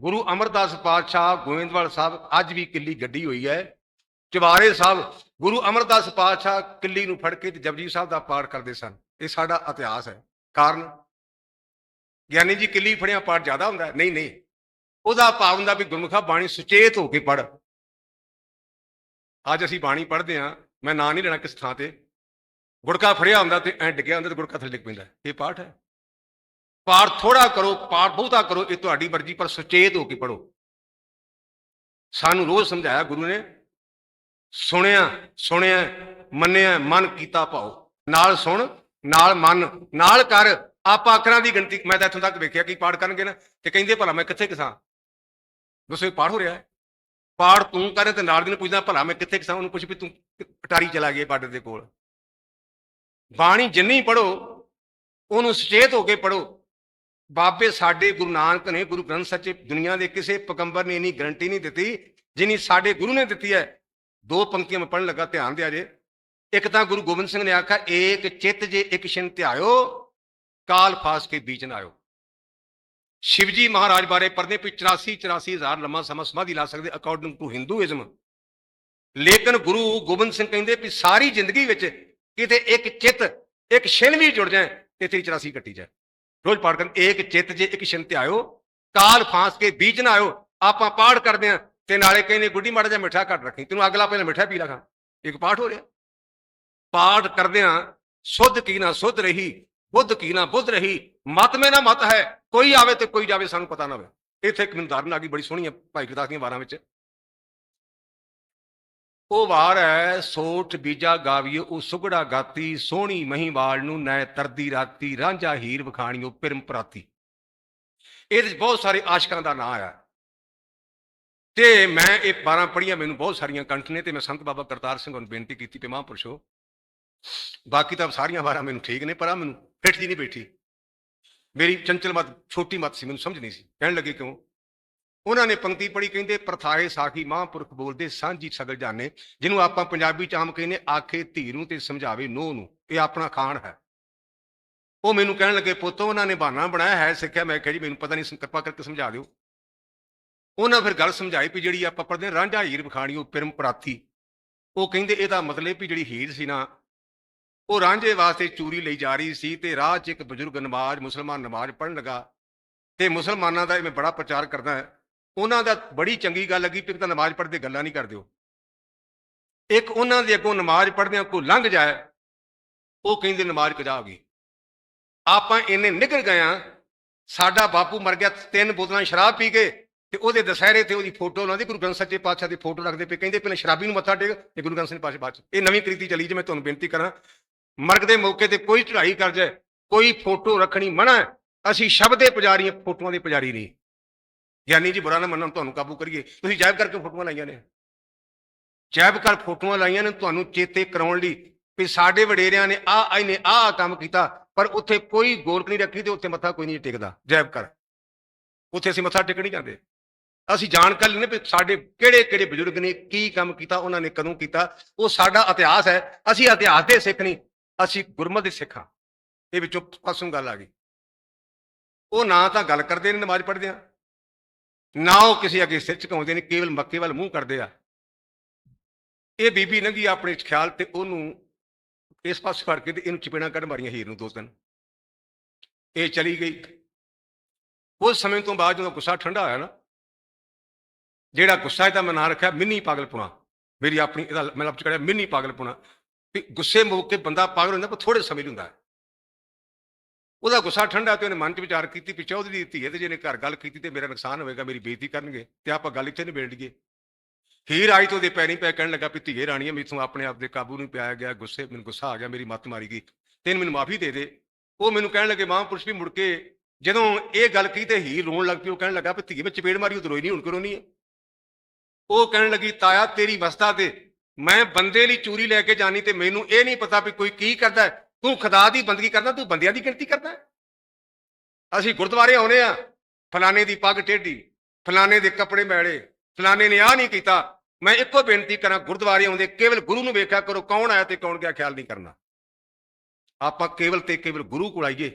ਗੁਰੂ ਅਮਰਦਾਸ ਪਾਤਸ਼ਾਹ ਗੋਇੰਦਵਾਲ ਸਾਹਿਬ ਅੱਜ ਵੀ ਕਿੱਲੀ ਗੱਡੀ ਹੋਈ ਹੈ। ਚਵਾਰੇ ਸਾਹਿਬ, ਗੁਰੂ ਅਮਰਦਾਸ ਪਾਤਸ਼ਾਹ ਕਿੱਲੀ ਨੂੰ ਫੜ ਕੇ ਤੇ ਜਪਜੀ ਸਾਹਿਬ ਦਾ ਪਾਠ ਕਰਦੇ ਸਨ। ਇਹ ਸਾਡਾ ਇਤਿਹਾਸ ਹੈ। ਕਾਰਨ? ਗਿਆਨੀ ਜੀ, ਕਿੱਲੀ ਫੜਿਆ ਪਾਠ ਜ਼ਿਆਦਾ ਹੁੰਦਾ ਨਹੀਂ ਨਹੀਂ। ਉਹਦਾ ਭਾਵ ਹੁੰਦਾ ਵੀ ਗੁਰਮੁਖਾ ਬਾਣੀ ਸੁਚੇਤ ਹੋ ਕੇ ਪੜ ਅੱਜ ਅਸੀਂ ਬਾਣੀ ਪੜ੍ਹਦੇ ਹਾਂ। ਮੈਂ ਨਾਂ ਨਹੀਂ ਲੈਣਾ ਕਿਸ ਥਾਂ ਤੇ। ਗੁੜਕਾ ਫੜਿਆ ਹੁੰਦਾ ਤੇ ਐਂ ਡਿੱਗਿਆ ਹੁੰਦਾ ਤੇ ਗੁੜਕਾ ਥੱਲੇ ਡਿੱਗ ਪੈਂਦਾ ਇਹ ਪਾਠ ਹੈ। ਪਾਠ ਥੋੜਾ ਕਰੋ, ਪਾਠ ਬਹੁਤਾ ਕਰੋ, ਇਹ ਤੁਹਾਡੀ ਮਰਜ਼ੀ, ਪਰ ਸੁਚੇਤ ਹੋ ਕੇ ਪੜੋ ਸਾਨੂੰ ਰੋਜ਼ ਸਮਝਾਇਆ ਗੁਰੂ ਨੇ, ਸੁਣਿਆ ਸੁਣਿਆ, ਮੰਨਿਆ, ਮਨ ਕੀਤਾ ਭਾਉ ਨਾਲ ਸੁਣ, ਨਾਲ ਮੰਨ, ਨਾਲ ਕਰ, ਆਪਾਂ ਅੱਖਰਾਂ ਦੀ ਗਿਣਤੀ, ਮੈਂ ਤਾਂ ਇੱਥੋਂ ਤੱਕ ਵੇਖਿਆ ਕਿ ਪਾਠ ਕਰਨਗੇ ਨਾ, ਤੇ ਕਹਿੰਦੇ ਭਲਾ ਮੈਂ ਕਿੱਥੇ ਕਿਸਾਂ ਦੱਸੋ ਇਹ ਪਾਠ ਹੋ ਰਿਹਾ ਹੈ? ਪਾਠ ਤੂੰ ਕਰੇ ਤੇ ਨਾਲ ਦੀ ਨੂੰ ਪੁੱਛਦਾ, ਭਲਾ ਮੈਂ ਕਿੱਥੇ ਕਿਸਾਂ ਉਹਨੂੰ ਪੁੱਛ ਵੀ ਤੂੰ ਪਟਾਰੀ ਚਲਾ ਗਿਆ ਬਾਰਡਰ ਦੇ ਕੋਲ। ਬਾਣੀ ਜਿੰਨੀ ਪੜੋ ਉਹਨੂੰ ਸੁਚੇਤ ਹੋ ਕੇ ਪੜੋ ਬਾਬੇ ਸਾਡੇ ਗੁਰੂ ਨਾਨਕ ਨੇ, ਗੁਰੂ ਗ੍ਰੰਥ ਸਾਹਿਬ 'ਚ ਦੁਨੀਆ ਦੇ ਕਿਸੇ ਪਕੰਬਰ ਨੇ ਇਨੀ ਗਰੰਟੀ ਨਹੀਂ ਦਿੱਤੀ, ਜਿਨੀ ਸਾਡੇ ਗੁਰੂ ਨੇ ਦਿੱਤੀ ਹੈ। ਦੋ ਪੰਕਤੀਆਂ ਮੈਂ ਪੜਨ ਲੱਗਾ, ਧਿਆਨ ਦਿਆ ਜੇ। ਇੱਕ ਤਾਂ ਗੁਰੂ ਗੋਬਿੰਦ ਸਿੰਘ ਨੇ ਆਖਿਆ, ਏਕ ਚਿੱਤ ਜੇ ਇੱਕ ਛਿਨ ਧਿਆਇਓ, ਕਾਲ ਫਾਸ ਕੇ ਬੀਚ ਨਾ ਆਇਓ। ਸ਼ਿਵਜੀ ਮਹਾਰਾਜ ਬਾਰੇ ਪੜ੍ਹਦੇ ਵੀ 84 84 ਹਜ਼ਾਰ ਲੰਮਾ ਸਮਾਂ ਸਮਾਧੀ ਲਾ ਸਕਦੇ ਅਕੋਰਡਿੰਗ ਟੂ ਹਿੰਦੂਇਜ਼ਮ ਲੇਕਿਨ ਗੁਰੂ ਗੋਬਿੰਦ ਸਿੰਘ ਕਹਿੰਦੇ ਵੀ ਸਾਰੀ ਜ਼ਿੰਦਗੀ ਵਿੱਚ ਕਿਤੇ ਇੱਕ ਚਿੱਤ, ਇੱਕ ਛਿਨ ਵੀ ਜੁੜ ਜਾਏ, ਤੇ ਤੇਰੀ 84 ਕੱਟੀ ਜਾਏ। ਰੋਜ਼ ਪਾਠ ਕਰਨ, ਏਕ ਚਿੱਤ ਜੇ ਇੱਕ ਛਿਨ ਆਇਓ, ਕਾਲ ਫਾਂਸ ਕੇ ਬੀਜ ਨਾ ਆਇਓ, ਆਪਾਂ ਪਾਠ ਕਰਦੇ ਆਂ, ਤੇ ਨਾਲੇ ਕਹਿੰਦੇ ਗੁੱਡੀ ਮਾੜਾ ਜਿਹਾ ਮਿੱਠਾ ਘੱਟ ਰੱਖੀ, ਤੈਨੂੰ ਅਗਲਾ ਪਹਿਲਾਂ ਮਿੱਠਾ ਪੀ ਲਾ ਇੱਕ ਪਾਠ ਹੋ ਰਿਹਾ। ਪਾਠ ਕਰਦੇ ਆਂ, ਸੁੱਧ ਕੀ ਨਾ ਸੁੱਧ ਰਹੀ, ਬੁੱਧ ਕੀ ਨਾ ਬੁੱਧ ਰਹੀ, ਮਤ ਮੇ ਨਾ ਮਤ ਹੈ, ਕੋਈ ਆਵੇ ਤੇ ਕੋਈ ਜਾਵੇ ਸਾਨੂੰ ਪਤਾ ਨਾ ਹੋਵੇ। ਇੱਥੇ ਇੱਕ ਮੈਨੂੰ ਧਾਰਨ ਆ ਗਈ ਬੜੀ ਸੋਹਣੀ ਹੈ ਭਾਈ ਗੁਰਦਾਸ ਦੀਆਂ ਵਾਰਾਂ ਵਿੱਚ। ਉਹ ਵਾਰ ਹੈ, ਸੋਠ ਬੀਜਾ ਗਾਵੀਏ, ਉਹ ਸੁਗੜਾ ਗਾਤੀ, ਸੋਹਣੀ ਮਹੀਵਾਲ ਨੂੰ ਨੈ ਤਰਦੀ ਰਾਤੀ, ਰਾਂਝਾ ਹੀਰ ਵਖਾਣੀਓ ਪਿਰਮ ਪ੍ਰਾਤੀ। ਇਹਦੇ ਵਿੱਚ ਬਹੁਤ ਸਾਰੇ ਆਸ਼ਕਾਂ ਦਾ ਨਾਂ ਆਇਆ ਤੇ ਮੈਂ ਇਹ 12 ਪੜੀਆਂ ਮੈਨੂੰ ਬਹੁਤ ਸਾਰੀਆਂ ਕੰਠ ਨੇ, ਤੇ ਮੈਂ ਸੰਤ ਬਾਬਾ ਕਰਤਾਰ ਸਿੰਘ ਨੂੰ ਬੇਨਤੀ ਕੀਤੀ ਕਿ ਮਹਾਂਪੁਰਸ਼ੋ, ਬਾਕੀ ਤਾਂ ਸਾਰੀਆਂ ਵਾਰਾਂ ਮੈਨੂੰ ਠੀਕ ਨੇ, ਪਰ ਆ ਮੈਨੂੰ ਫਿੱਟ ਜੀ ਨਹੀਂ ਬੈਠੀ। ਮੇਰੀ ਚੰਚਲ ਮਤ, ਛੋਟੀ ਮਤ ਸੀ, ਮੈਨੂੰ ਸਮਝ ਨਹੀਂ ਸੀ। ਕਹਿਣ ਲੱਗੇ ਕਿਉਂ? ਉਹਨਾਂ ਨੇ ਪੰਕਤੀ ਪੜੀ ਕਹਿੰਦੇ ਪ੍ਰਥਾਏ ਸਾਖੀ ਮਹਾਂਪੁਰਖ ਬੋਲਦੇ ਸਾਂਝੀ ਸਗਲ ਜਾਣੇ ਜਿਹਨੂੰ ਆਪਾਂ ਪੰਜਾਬੀ ਚ ਆਮ ਕਹਿੰਦੇ ਆਖੇ ਧੀ ਨੂੰ ਤੇ ਸਮਝਾਵੇ ਨੋ ਨੂੰ ਇਹ ਆਪਣਾ ਖਾਣ ਹੈ। ਉਹ ਮੈਨੂੰ ਕਹਿਣ ਲੱਗੇ ਪੁੱਤ ਉਹਨਾਂ ਨੇ ਬਹਾਨਾ ਬਣਾਇਆ ਹੈ ਸਿੱਖਿਆ? ਮੈਂ ਕਿਹਾ ਜੀ ਮੈਨੂੰ ਪਤਾ ਨਹੀਂ ਕਿਰਪਾ ਕਰਕੇ ਸਮਝਾ ਦਿਓ। ਉਹਨਾਂ ਫਿਰ ਗੱਲ ਸਮਝਾਈ ਵੀ ਜਿਹੜੀ ਆਪਾਂ ਪੜ੍ਹਦੇ ਹਾਂ, ਰਾਂਝਾ ਹੀਰ ਵਿਖਾਣੀਓ ਪਿਰਮ ਪ੍ਰਾਤੀ ਉਹ ਕਹਿੰਦੇ ਇਹਦਾ ਮਤਲਬ ਵੀ ਜਿਹੜੀ ਹੀਰ ਸੀ ਨਾ ਉਹ ਰਾਂਝੇ ਵਾਸਤੇ ਚੂਰੀ ਲਈ ਜਾ ਰਹੀ ਸੀ ਤੇ ਰਾਹ 'ਚ ਇੱਕ ਬਜ਼ੁਰਗ ਨਮਾਜ਼ ਮੁਸਲਮਾਨ ਨਮਾਜ਼ ਪੜ੍ਹਨ ਲੱਗਾ ਤੇ ਮੁਸਲਮਾਨਾਂ ਦਾ ਇਹ ਮੈਂ ਬੜਾ ਪ੍ਰਚਾਰ ਕਰਦਾ ਹਾਂ ਉਹਨਾਂ ਦਾ ਬੜੀ ਚੰਗੀ ਗੱਲ ਲੱਗੀ ਕਿ ਤਾਂ ਨਮਾਜ਼ ਪੜ੍ਹਦੇ ਗੱਲਾਂ ਨਹੀਂ ਕਰਦੇ ਹੋ ਇੱਕ ਉਹਨਾਂ ਦੇ ਅੱਗੋਂ ਨਮਾਜ਼ ਪੜ੍ਹਦਿਆਂ ਕੋਈ ਲੰਘ ਜਾਏ, ਉਹ ਕਹਿੰਦੇ ਨਮਾਜ਼ ਕਜਾ ਹੋ ਗਈ। ਆਪਾਂ ਇੰਨੇ ਨਿਕਲ ਗਏ ਆ ਸਾਡਾ ਬਾਪੂ ਮਰ ਗਿਆ, ਤਿੰਨ ਬੋਤਲਾਂ ਸ਼ਰਾਬ ਪੀ ਕੇ ਤੇ ਉਹਦੇ ਦਸ਼ਹਰੇ ਤੇ ਉਹਦੀ ਫੋਟੋ ਲਾਉਂਦੇ, ਗੁਰੂ ਗ੍ਰੰਥ ਸਾਹਿਬ ਜੀ ਪਾਤਸ਼ਾਹ ਦੀ ਫੋਟੋ ਰੱਖਦੇ ਪਏ, ਕਹਿੰਦੇ ਪਹਿਲਾਂ ਸ਼ਰਾਬੀ ਨੂੰ ਮੱਥਾ ਟੇਕ ਤੇ ਗੁਰੂ ਗ੍ਰੰਥ ਸਾਹਿਬ ਪਾਤਸ਼ਾਹ ਬਾਅਦ ਚ। ਇਹ ਨਵੀਂ ਕ੍ਰਿਤੀ ਚਲੀ ਜੇ, ਮੈਂ ਤੁਹਾਨੂੰ ਬੇਨਤੀ ਕਰਾਂ। ਮਰਗ ਦੇ ਮੌਕੇ ਤੇ ਕੋਈ ਚੜ੍ਹਾਈ ਕਰ ਜਾਏ, ਕੋਈ ਫੋਟੋ ਰੱਖਣੀ ਮਨਾ ਅਸੀਂ ਸ਼ਬਦ ਦੇ ਪੁਜਾਰੀ ਫੋਟੋਆਂ ਦੇ ਪੁਜਾਰੀ ਨਹੀਂ। ਗਿਆਨੀ ਜੀ ਬੁਰਾ ਨਾ ਮੰਨਣ, ਤੁਹਾਨੂੰ ਕਾਬੂ ਕਰੀਏ। ਤੁਸੀਂ ਜਾਇਬ ਕਰਕੇ ਫੋਟੋਆਂ ਲਾਈਆਂ ਨੇ। ਜਾਇਬ ਕਰ ਫੋਟੋਆਂ ਲਾਈਆਂ ਨੇ, ਤੁਹਾਨੂੰ ਚੇਤੇ ਕਰਾਉਣ ਲਈ। ਵੀ ਸਾਡੇ ਵਡੇਰਿਆਂ ਨੇ ਆ ਇਹਨੇ ਆ ਕੰਮ ਕੀਤਾ, ਪਰ ਉੱਥੇ ਕੋਈ ਗੋਲਕ ਨਹੀਂ ਰੱਖੀ ਤੇ ਉੱਥੇ ਮੱਥਾ ਕੋਈ ਨਹੀਂ ਟੇਕਦਾ, ਜਾਇਬ ਕਰ। ਉੱਥੇ ਅਸੀਂ ਮੱਥਾ ਟੇਕ ਨਹੀਂ ਜਾਂਦੇ। ਅਸੀਂ ਜਾਣ ਕਰ ਲੈਣੇ ਵੀ ਸਾਡੇ ਕਿਹੜੇ ਕਿਹੜੇ ਬਜ਼ੁਰਗ ਨੇ ਕੀ ਕੰਮ ਕੀਤਾ, ਉਹਨਾਂ ਨੇ ਕਦੋਂ ਕੀਤਾ। ਉਹ ਸਾਡਾ ਇਤਿਹਾਸ ਹੈ। ਅਸੀਂ ਇਤਿਹਾਸ ਦੇ ਸਿੱਖ ਨਹੀਂ, ਅਸੀਂ ਗੁਰਮਤਿ ਦੇ ਸਿੱਖ ਹਾਂ। ਇਹ ਵਿੱਚੋਂ ਪਾਸੋਂ ਗੱਲ ਆ ਗਈ। ਉਹ ਨਾ ਤਾਂ ਗੱਲ ਕਰਦੇ ਨੇ, ਨਮਾਜ਼ ਪੜ੍ਹਦੇ ਆ। ਨਾ ਉਹ ਕਿਸੇ ਅੱਗੇ ਸਿਰ ਝੁਕਾਉਂਦੇ ਨੇ, ਕੇਵਲ ਮੱਕੇ ਵੱਲ ਮੂੰਹ ਕਰਦੇ ਆ। ਇਹ ਬੀਬੀ ਲੰਗੀ ਆਪਣੇ ਖਿਆਲ ਤੇ ਉਹਨੂੰ ਇਸ ਪਾਸੇ ਫੜ ਕੇ ਤੇ ਇਹਨੂੰ ਚਪੇੜਾਂ ਕੱਢ ਮਾਰੀਆਂ ਹੀਰ ਨੂੰ ਦੋ ਦਿਨ ਇਹ ਚਲੀ ਗਈ। ਉਸ ਸਮੇਂ ਤੋਂ ਬਾਅਦ ਜਦੋਂ ਗੁੱਸਾ ਠੰਡਾ ਹੋਇਆ ਨਾ, ਜਿਹੜਾ ਗੁੱਸਾ ਇਹਦਾ ਮੈਂ ਨਾਂ ਰੱਖਿਆ, ਮਿੰਨੀ ਪਾਗਲਪੁਣਾ। ਮੇਰੀ ਆਪਣੀ ਇਹਦਾ ਮੈਂ ਲਫ਼ਜ਼ ਕਰਿਆ ਮਿੰਨੀ ਪਾਗਲਪੁਣਾ। ਵੀ ਗੁੱਸੇ ਮੌਕੇ ਬੰਦਾ ਪਾਗਲ ਹੁੰਦਾ, ਪਰ ਥੋੜੇ ਸਮੇਂ ਲਈ ਹੁੰਦਾ ਹੈ। ਉਹਦਾ ਗੁੱਸਾ ਠੰਡਾ ਤੇ ਉਹਨੇ ਮਨ 'ਚ ਵਿਚਾਰ ਕੀਤੀ ਵੀ ਚੌਧਰੀ ਦੀ ਧੀ ਹੈ ਤੇ ਜਿਹਨੇ ਘਰ ਗੱਲ ਕੀਤੀ ਤੇ ਮੇਰਾ ਨੁਕਸਾਨ ਹੋਵੇਗਾ, ਮੇਰੀ ਬੇਇੱਜ਼ਤੀ ਕਰਨਗੇ ਤੇ ਆਪਾਂ ਗੱਲ ਇੱਥੇ ਨਿਬੇੜ ਲਈਏ। ਹੀਰ ਆਈ ਤੋਂ ਉਹਦੇ ਪੈਰੀਂ ਪੈ ਕਹਿਣ ਲੱਗਾ ਵੀ ਧੀਏ ਰਾਣੀਏ, ਮੈਥੋਂ ਆਪਣੇ ਆਪ ਦੇ ਕਾਬੂ ਨਹੀਂ ਪਿਆ ਗਿਆ, ਗੁੱਸੇ, ਮੈਨੂੰ ਗੁੱਸਾ ਆ ਗਿਆ, ਮੇਰੀ ਮੱਤ ਮਾਰੀ ਗਈ। ਤੈਨੂੰ ਮੈਨੂੰ ਮਾਫੀ ਦੇ ਦੇ। ਉਹ ਮੈਨੂੰ ਕਹਿਣ ਲੱਗੇ, ਮਹਾਂਪੁਰਸ਼ ਵੀ ਮੁੜ ਕੇ ਜਦੋਂ ਇਹ ਗੱਲ ਕਹੀ ਤੇ ਹੀਰ ਰੋਣ ਲੱਗ ਪਈ, ਉਹ ਕਹਿਣ ਲੱਗਾ ਵੀ ਧੀਏ, ਮੈਂ ਚਪੇੜ ਮਾਰੀ ਉਹ ਰੋਈ ਨਹੀਂ, ਹੁਣ ਕਰੋ ਨਹੀਂ ਉਹ ਕਹਿਣ ਲੱਗੀ, ਤਾਇਆ ਤੇਰੀ ਵਸਤਾ ਤੇ ਮੈਂ ਬੰਦੇ ਲਈ ਚੂਰੀ ਲੈ ਕੇ ਜਾਣੀ ਤੇ ਮੈਨੂੰ ਇਹ ਨਹੀਂ ਪਤਾ ਵੀ ਕੋਈ ਕੀ ਕਰਦਾ ਤੂੰ ਖੁਦਾ ਦੀ ਬੰਦਗੀ ਕਰਦਾ, ਤੂੰ ਬੰਦਿਆਂ ਦੀ ਗਿਣਤੀ ਕਰਦਾ। ਅਸੀਂ ਗੁਰਦੁਆਰੇ ਆਉਨੇ ਆ ਫਲਾਣੇ ਦੀ ਪੱਗ ਟੇਢੀ, ਫਲਾਣੇ ਦੇ ਕੱਪੜੇ ਮੈਲੇ, ਫਲਾਣੇ ਨੇ ਆਹ ਨਹੀਂ ਕੀਤਾ। ਮੈਂ ਇੱਕੋ ਬੇਨਤੀ ਕਰਾਂ, ਗੁਰਦੁਆਰੇ ਆਉਂਦੇ ਕੇਵਲ ਗੁਰੂ ਨੂੰ ਵੇਖਿਆ ਕਰੋ, ਕੌਣ ਆਇਆ ਤੇ ਕੌਣ ਗਿਆ, ਖਿਆਲ ਨਹੀਂ ਕਰਨਾ। ਆਪਾਂ ਕੇਵਲ ਤੇ ਕੇਵਲ ਗੁਰੂ ਕੋਲ ਆਈਏ।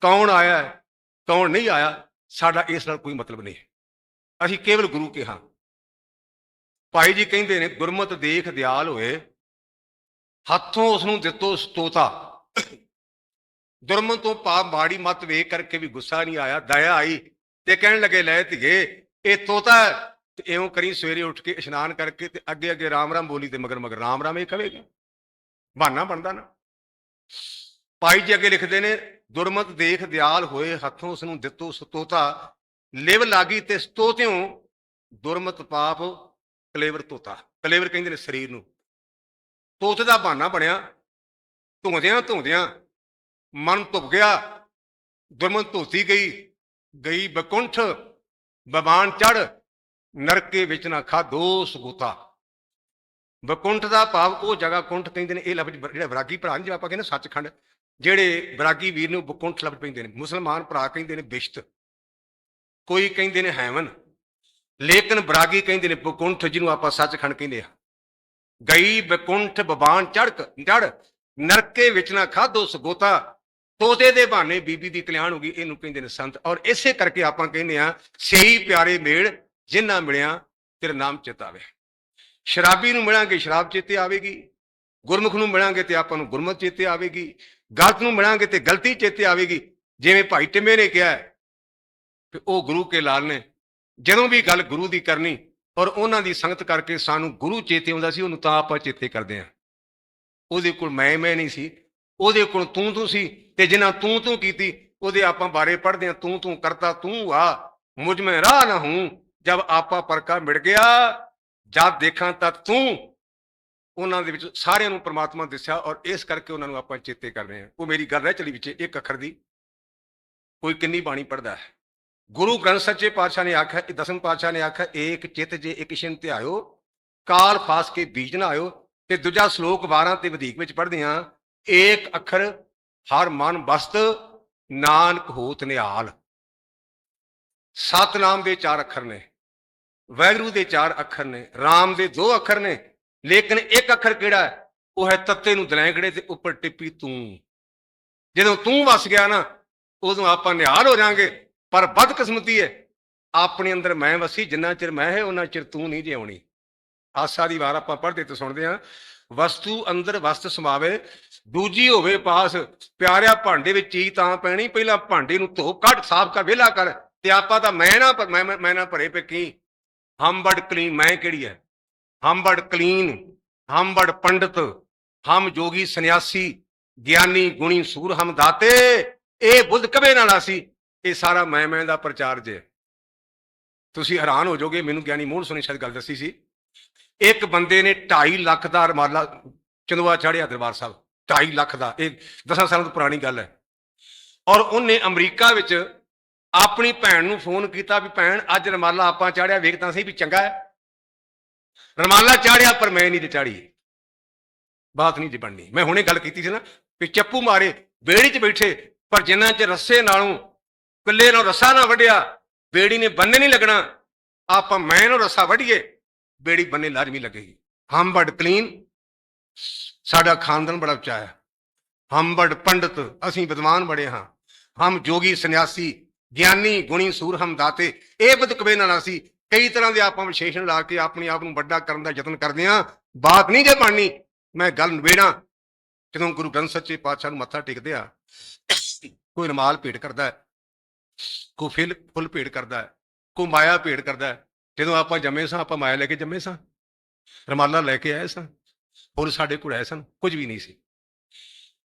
ਕੌਣ ਆਇਆ ਕੌਣ ਨਹੀਂ ਆਇਆ, ਸਾਡਾ ਇਸ ਨਾਲ ਕੋਈ ਮਤਲਬ ਨਹੀਂ ਹੈ। ਅਸੀਂ ਕੇਵਲ ਗੁਰੂ ਕਿਹਾ ਭਾਈ ਜੀ ਕਹਿੰਦੇ ਨੇ, ਗੁਰਮਤ ਦੇਖ ਦਿਆਲ ਹੋਏ, ਹੱਥੋਂ ਉਸ ਨੂੰ ਦਿੱਤੋ ਸਤੋਤਾ। ਦੁਰਮ ਤੋਂ ਪਾਪ ਮਾੜੀ ਮਤ ਵੇਖ ਕਰਕੇ ਵੀ ਗੁੱਸਾ ਨਹੀਂ ਆਇਆ, ਦਇਆ ਆਈ ਤੇ ਕਹਿਣ ਲੱਗੇ, ਲੈ ਧੀਏ ਇਹ ਤੋਤਾ ਤੇ ਇਉਂ ਕਰੀ ਸਵੇਰੇ ਉੱਠ ਕੇ ਇਸ਼ਨਾਨ ਕਰਕੇ ਤੇ ਅੱਗੇ ਅੱਗੇ ਰਾਮ ਰਾਮ ਬੋਲੀ ਤੇ ਮਗਰ ਮਗਰ ਰਾਮ ਰਾਮ ਇਹ ਕਹੇਗਾ ਬਹਾਨਾ ਬਣਦਾ ਨਾ। ਭਾਈ ਜੀ ਅੱਗੇ ਲਿਖਦੇ ਨੇ, ਦੁਰਮਤ ਦੇਖ ਦਿਆਲ ਹੋਏ, ਹੱਥੋਂ ਉਸ ਨੂੰ ਦਿੱਤੋ ਸਤੋਤਾ, ਲਿਵ ਲਾਗੀ ਤੇ ਸਤੋਤਿਓ ਦੁਰਮਤ ਪਾਪ ਕਲੇਵਰ ਤੋਤਾ। ਕਲੇਵਰ ਕਹਿੰਦੇ ਨੇ ਸਰੀਰ ਨੂੰ। ਤੋਤੇ ਦਾ ਬਹਾਨਾ ਬਣਿਆ। ਧੁੰਦਿਆਂ ਧੁੰਦਿਆਂ ਮਨ ਧੁੱਪ ਗਿਆ ਦੁਰਮਨ ਧੋਤੀ ਗਈ ਗਈ ਬਕੁੰਠ, ਬਬਾਨ ਚੜ ਨਰਕੇ ਵਿੱਚ ਨਾ ਖਾਧੋ ਸਗੋਤਾ ਬਕੁੰਠ ਦਾ ਭਾਵ ਉਹ ਜਗ੍ਹਾ ਕੁੰਠ ਕਹਿੰਦੇ ਨੇ, ਇਹ ਲਫ਼ਜ਼ ਜਿਹੜਾ ਵਿਰਾਗੀ ਭਰਾ ਨਹੀਂ ਜਿਵੇਂ ਆਪਾਂ ਕਹਿੰਦੇ ਸੱਚਖੰਡ, ਜਿਹੜੇ ਵਿਰਾਗੀ ਵੀਰ ਨੂੰ ਬਕੁੰਠ ਲਫ਼ਜ਼ ਪੈਂਦੇ ਨੇ, ਮੁਸਲਮਾਨ ਭਰਾ ਕਹਿੰਦੇ ਨੇ ਬਿਸ਼ਤ। ਕੋਈ ਕਹਿੰਦੇ ਨੇ ਹੈਵਨ, ਲੇਕਿਨ ਵਿਰਾਗੀ ਕਹਿੰਦੇ ਨੇ ਬਕੁੰਠ ਜਿਹਨੂੰ ਆਪਾਂ ਸੱਚਖੰਡ ਕਹਿੰਦੇ ਆ। ਗਈ ਬਕੁੰਠ, ਬਬਾਨ ਚੜਕ ਚੜ ਨਰਕੇ ਵਿੱਚ ਨਾ ਖਾਧੋ ਸਗੋਤਾ, ਤੋਤੇ ਦੇ ਬਹਾਨੇ ਬੀਬੀ ਦੀ ਕਲਿਆਣ ਹੋ ਗਈ, ਇਹਨੂੰ ਕਹਿੰਦੇ ਨੇ ਸੰਤ। ਔਰ ਇਸੇ ਕਰਕੇ ਆਪਾਂ ਕਹਿੰਦੇ ਆ ਸਹੀ ਪਿਆਰੇ ਮੇਲ, ਜਿੰਨਾ ਮਿਲਿਆ, ਤੇਰਾ ਨਾਮ ਚਿਤ ਆਵੇ। ਸ਼ਰਾਬੀ ਨੂੰ ਮਿਲਾਂਗੇ, ਸ਼ਰਾਬ ਚੇਤੇ ਆਵੇਗੀ। ਗੁਰਮੁਖ ਨੂੰ ਮਿਲਾਂਗੇ ਤੇ ਆਪਾਂ ਨੂੰ ਗੁਰਮਤ ਚੇਤੇ ਆਵੇਗੀ। ਗਲਤ ਨੂੰ ਮਿਲਾਂਗੇ ਤੇ ਗਲਤੀ ਚੇਤੇ ਆਵੇਗੀ। ਜਿਵੇਂ ਭਾਈ ਟਿੰਮੇ ਨੇ ਕਿਹਾ ਕਿ ਉਹ ਗੁਰੂ ਕੇ ਲਾਲ ਨੇ। ਜਦੋਂ ਵੀ ਗੱਲ ਗੁਰੂ ਦੀ ਕਰਨੀ, ਔਰ ਉਹਨਾਂ ਦੀ ਸੰਗਤ ਕਰਕੇ ਸਾਨੂੰ ਗੁਰੂ ਚੇਤੇ ਆਉਂਦਾ ਸੀ, ਉਹਨੂੰ ਤਾਂ ਆਪਾਂ ਚੇਤੇ ਕਰਦੇ ਹਾਂ। ਉਹਦੇ ਕੋਲ ਮੈਂ ਮੈਂ ਨਹੀਂ ਸੀ, ਉਹਦੇ ਕੋਲ ਤੂੰ ਤੂੰ ਸੀ ਤੇ ਜਿਨ੍ਹਾਂ ਤੂੰ ਤੂੰ ਕੀਤੀ, ਉਹਦੇ ਆਪਾਂ ਬਾਰੇ ਪੜ੍ਹਦੇ ਹਾਂ, ਤੂੰ ਤੂੰ ਕਰਤਾ, ਤੂੰ ਆ। ਮੁਝ ਮੈਂ ਰਾਹ ਨਾ ਹੂੰ, ਜਦ ਆਪਾ ਪਰਕਾ ਮਿਟ ਗਿਆ, ਜਦ ਦੇਖਾਂ ਤਾਂ ਤੂੰ। ਉਹਨਾਂ ਦੇ ਵਿੱਚ ਸਾਰਿਆਂ ਨੂੰ ਪ੍ਰਮਾਤਮਾ ਦਿਸਿਆ ਔਰ ਇਸ ਕਰਕੇ ਉਹਨਾਂ ਨੂੰ ਆਪਾਂ ਚੇਤੇ ਕਰ ਰਹੇ ਹਾਂ। ਉਹ ਮੇਰੀ ਗੱਲ ਰਹਿ ਚਲੀ ਵਿੱਚ ਇੱਕ ਅੱਖਰ ਦੀ। ਕੋਈ ਕਿੰਨੀ ਬਾਣੀ ਪੜਦਾ ਹੈ। ਗੁਰੂ ਗ੍ਰੰਥ ਸੱਚੇ ਪਾਤਸ਼ਾਹ ਨੇ ਆਖਿਆ, ਇਹ ਦਸਮ ਪਾਤਸ਼ਾਹ ਨੇ ਆਖਿਆ, ਏਕ ਚਿਤ ਜੇ ਇੱਕ ਇਸ਼ਨ ਧਿਆਇਓ, ਕਾਲ ਫਾਸ ਕੇ ਬੀਜ ਨਾ ਆਇਓ। ਤੇ ਦੂਜਾ ਸ਼ਲੋਕ 12 ਤੇ ਵਧੇਕ ਵਿੱਚ ਪੜ੍ਹਦੇ ਹਾਂ, ਏਕ ਅੱਖਰ ਹਰ ਮਨ ਬਸਤ ਨਾਨਕ ਹੋਤ ਨਿਹਾਲ। ਸਤਨਾਮ ਦੇ ਚਾਰ ਅੱਖਰ ਨੇ, ਵੈਗਰੂ ਦੇ ਚਾਰ ਅੱਖਰ ਨੇ, ਰਾਮ ਦੇ ਦੋ ਅੱਖਰ ਨੇ, ਲੇਕਿਨ ਇੱਕ ਅੱਖਰ ਕਿਹੜਾ ਹੈ? ਉਹ ਹੈ ਤੱਤੇ ਨੂੰ ਦਲੈਂਗੜੇ ਤੇ ਉੱਪਰ ਟਿੱਪੀ ਤੂੰ। ਜਦੋਂ ਤੂੰ ਵਸ ਗਿਆ ਨਾ, ਉਦੋਂ ਆਪਾਂ ਨਿਹਾਲ ਹੋ ਜਾਾਂਗੇ, ਪਰ ਬਦਕਿਸਮਤੀ ਹੈ, ਆਪਣੇ ਅੰਦਰ ਮੈਂ ਵਸੀ, ਜਿੰਨਾ ਚਿਰ ਮੈਂ ਹੈ ਉਹਨਾਂ ਚਿਰ ਤੂੰ ਨਹੀਂ ਜਿਉਣੀ ਆਸਾ ਦੀ ਵਾਰ ਆਪਾਂ ਪੜ੍ਹਦੇ ਤੇ ਸੁਣਦੇ ਹਾਂ। ਵਸਤੂ ਅੰਦਰ ਵਸਤ ਸਮਾਵੇ, ਦੂਜੀ ਹੋਵੇ ਪਾਸ। ਪਿਆਰਿਆ ਭਾਂਡੇ ਵਿੱਚ ਚੀਜ਼ ਤਾਂ ਪੈਣੀ, ਪਹਿਲਾਂ ਭਾਂਡੇ ਨੂੰ ਧੋ, ਕੱਢ, ਸਾਫ਼ ਕਰ, ਵਿਹਲਾ ਕਰ। ਤੇ ਆਪਾਂ ਤਾਂ ਮੈਂ ਨਾ ਮੈਂ, ਮੈਂ- ਨਾ ਭਰੇ ਪੇ ਕੀ ਹਮ ਬੜ ਕਲੀਨ, ਮੈਂ ਕਿਹੜੀ ਹੈ? ਹਮ ਬੜ ਕਲੀਨ ਹਮ ਬੜ ਪੰਡਤ, ਹਮ ਜੋਗੀ ਸੰਨਿਆਸੀ, ਗਿਆਨੀ ਗੁਣੀ ਸੂਰ ਹਮ ਦਾਤੇ। ਇਹ ਬੁੱਧ ਕਬੇ ਨਾ ਨਾਸੀ। ਇਹ ਸਾਰਾ ਮੈਂ ਮੈਂ ਦਾ ਪ੍ਰਚਾਰ ਜੇ। ਤੁਸੀਂ ਹੈਰਾਨ ਹੋ ਜਾਓਗੇ, ਮੈਨੂੰ ਗਿਆਨੀ ਮੋਹਨ ਸੁਣੀ ਸ਼ਾਇਦ ਗੱਲ ਦੱਸੀ ਸੀ। ਇੱਕ ਬੰਦੇ ਨੇ 2.5 ਲੱਖ ਦਾ ਰਮਾਲਾ ਚੰਦਵਾ ਚਾੜਿਆ ਦਰਬਾਰ ਸਾਹਿਬ 2.5 ਲੱਖ ਦਾ। ਇਹ 10 ਸਾਲਾਂ ਤੋਂ ਪੁਰਾਣੀ ਗੱਲ ਹੈ। ਔਰ ਉਹਨੇ ਅਮਰੀਕਾ ਵਿੱਚ ਆਪਣੀ ਭੈਣ ਨੂੰ ਫੋਨ ਕੀਤਾ ਵੀ ਭੈਣ, ਅੱਜ ਰਮਾਲਾ ਆਪਾਂ ਚਾੜਿਆ ਵੇਖਦਾ ਸਹੀ ਵੀ ਚੰਗਾ ਹੈ। ਰਮਾਲਾ ਚਾੜਿਆ ਪਰ ਮੈਂ ਨਹੀਂ ਜੇ ਚਾੜੀ ਬਾਤ ਨਹੀਂ ਜੀ ਬਣਨੀ। ਮੈਂ ਹੁਣੇ ਗੱਲ ਕੀਤੀ ਸੀ ਨਾ ਵੀ ਚੱਪੂ ਮਾਰੇ ਬੇੜੀ 'ਚ ਬੈਠੇ, ਪਰ ਜਿੰਨਾ ਚ ਰੱਸੇ ਨਾਲੋਂ ਕਿੱਲੇ ਨਾਲ ਰੱਸਾ ਨਾ ਵੱਢਿਆ ਬੇੜੀ ਨੇ ਬੰਨੇ ਨਹੀਂ ਲੱਗਣਾ। ਆਪਾਂ ਮੈਂ ਨੂੰ ਰੱਸਾ ਵੱਢੀਏ। ਬੇੜੀ ਬੰਨੇ ਲਾਜ਼ਮੀ ਲੱਗੇਗੀ ਹਮ ਬੜ ਕਲੀਨ, ਸਾਡਾ ਖਾਨਦਾਨ ਬੜਾ ਉੱਚਾ ਹੈ। ਹਮ ਬੜ ਪੰਡਤ, ਅਸੀਂ ਵਿਦਵਾਨ ਬੜੇ ਹਾਂ। ਹਮ ਜੋਗੀ ਸੰਨਿਆਸੀ, ਗਿਆਨੀ, ਗੁਣੀ, ਸੂਰ, ਹਮ ਦਾਤੇ, ਇਹ ਬਦਕਬੇ ਨਾਲ ਅਸੀਂ ਕਈ ਤਰ੍ਹਾਂ ਦੇ ਆਪਾਂ ਵਿਸ਼ੇਸ਼ਣ ਲਾ ਕੇ ਆਪਣੇ ਆਪ ਨੂੰ ਵੱਡਾ ਕਰਨ ਦਾ ਯਤਨ ਕਰਦੇ ਹਾਂ। ਬਾਤ ਨਹੀਂ ਜੇ ਬਣਨੀ, ਮੈਂ ਗੱਲ ਨਵੇੜਾਂ ਜਦੋਂ ਗੁਰੂ ਗ੍ਰੰਥ ਸੱਚੇ ਪਾਤਸ਼ਾਹ ਨੂੰ ਮੱਥਾ ਟੇਕਦੇ ਆ, ਕੋਈ ਰਮਾਲ ਭੇਟ ਕਰਦਾ ਹੈ, ਕੋਈ ਫਿਲ, ਫੁੱਲ ਭੇਟ ਕਰਦਾ ਹੈ, ਕੋਈ ਮਾਇਆ ਭੇਟ ਕਰਦਾ ਹੈ ਜਦੋਂ ਆਪਾਂ ਜੰਮੇ ਸਾਂ, ਆਪਾਂ ਮਾਇਆ ਲੈ ਕੇ ਜੰਮੇ ਸਾਂ, ਰਮਾਲਾ ਲੈ ਕੇ ਆਏ ਸਾਂ ਫੁੱਲ ਸਾਡੇ ਕੋਲ ਆਏ ਸਨ, ਕੁਝ ਵੀ ਨਹੀਂ ਸੀ।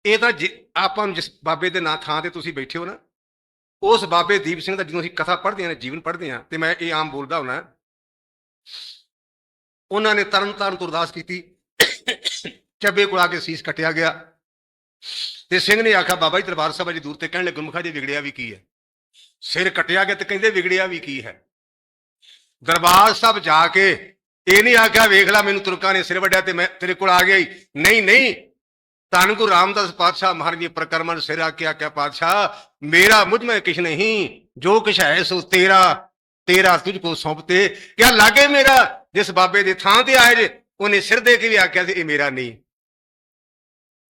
ਇਹ ਤਾਂ ਜਿ- ਆਪਾਂ ਨੂੰ ਜਿਸ ਬਾਬੇ ਦੇ ਨਾਂ ਥਾਂ ਤੇ ਤੁਸੀਂ ਬੈਠੇ ਹੋ ਨਾ, ਉਸ ਬਾਬੇ ਦੀਪ ਸਿੰਘ ਦਾ ਜਦੋਂ ਅਸੀਂ ਕਥਾ ਪੜ੍ਹਦੇ ਹਾਂ ਜੀਵਨ ਪੜ੍ਹਦੇ ਹਾਂ ਤੇ ਮੈਂ ਇਹ ਆਮ ਬੋਲਦਾ ਹੁਣਾ ਉਹਨਾਂ ਨੇ ਤਰਨ ਤਾਰਨ ਤੋਂ ਅਰਦਾਸ ਕੀਤੀ, ਚੱਬੇ ਕੋਲ ਆ ਕੇ ਸੀਸ ਕੱਟਿਆ ਗਿਆ ਤੇ ਸਿੰਘ ਨੇ ਆਖਿਆ, ਬਾਬਾ ਜੀ, ਦਰਬਾਰ ਸਾਹਿਬ ਜੀ ਦੂਰ ਤੇ ਕਹਿਣ ਲੱਗੇ, ਗੁਰਮੁਖਾ ਜੀ ਵਿਗੜਿਆ ਵੀ ਕੀ ਹੈ? ਸਿਰ ਕੱਟਿਆ ਗਿਆ ਤੇ ਕਹਿੰਦੇ, ਵਿਗੜਿਆ ਵੀ ਕੀ ਹੈ? ਦਰਬਾਰ ਸਾਹਿਬ ਜਾ ਕੇ ਇਹ ਨਹੀਂ ਆਖਿਆ, ਵੇਖ ਲੈ, ਮੈਨੂੰ ਤੁਰਕਾਂ ਨੇ ਸਿਰ ਵੱਢਿਆ ਤੇ ਮੈਂ ਤੇਰੇ ਕੋਲ ਆ ਗਿਆ ਹੀ ਨਹੀਂ ਨਹੀਂ, ਧੰਨ ਗੁਰੂ ਰਾਮਦਾਸ ਪਾਤਸ਼ਾਹ ਮਹਾਰਾਜ ਜੀ ਪ੍ਰਕਰਮਨ ਸਿਰ ਆ ਕੇ ਆਖਿਆ, ਪਾਤਸ਼ਾਹ, ਮੇਰਾ ਮੁਝ ਮੈਂ ਕਿਛ ਨਹੀਂ, ਜੋ ਕਿਛ ਹੈ ਸੋ ਤੇਰਾ ਤੇਰਾ ਤੁਝ ਕੋ ਸੌਂਪਤੇ ਕਿਆ ਲਾਗੇ ਮੇਰਾ, ਜਿਸ ਬਾਬੇ ਦੇ ਥਾਂ ਤੇ ਆਏ ਜੇ, ਉਹਨੇ ਸਿਰ ਦੇ ਕੇ ਵੀ ਆਖਿਆ ਸੀ, ਇਹ ਮੇਰਾ ਨਹੀਂ।